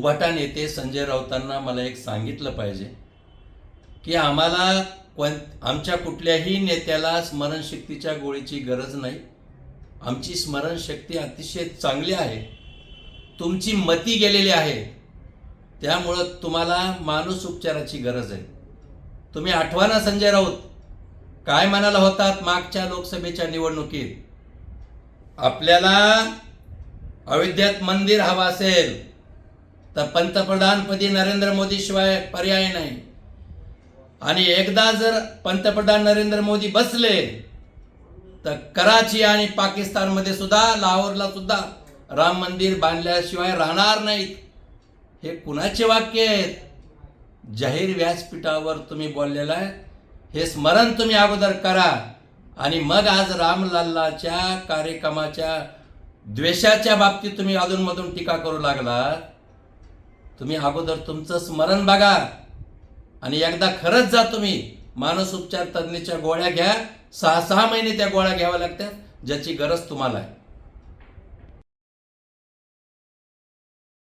उभाटा नेते संजय राऊतांना मला एक सांगितलं पाहिजे की आम्हाला कोण आमच्या कुठल्याही नेत्याला स्मरणशक्तीच्या गोळीची गरज नाही. आमची स्मरणशक्ती अतिशय चांगली आहे. तुमची मती गेलेली आहे. त्यामुळं तुम्हाला माणूस उपचाराची गरज आहे. तुम्ही आठवा ना संजय राऊत. काय म्हणाला होतात मागच्या लोकसभेच्या निवडणुकीत? आपल्याला अयोध्यात मंदिर हवं असेल तर पंतप्रधानपदी नरेंद्र मोदी शिवाय पर्याय नाही. आणि एकदा जर पंतप्रधान नरेंद्र मोदी बसले तर कराची आणि पाकिस्तानमध्ये सुद्धा लाहोरला सुद्धा राम मंदिर बांधल्याशिवाय राहणार नाहीत. हे कुणाचे वाक्य आहेत? जाहीर व्यासपीठावर तुम्ही बोललेलं आहे. हे स्मरण तुम्ही अगोदर करा. आणि मग आज रामलल्लाच्या कार्यक्रमाच्या द्वेषाच्या बाबतीत तुम्ही अधूनमधून टीका करू लागलात. तुम्ही अगोदर तुमचं स्मरण बघा. आणि एकदा खरंच जा तुम्ही. मानस उपचार तज्ञच्या गोळ्या घ्या. सहा सहा महिने त्या गोळ्या घ्याव्या लागतात ज्याची गरज तुम्हाला आहे.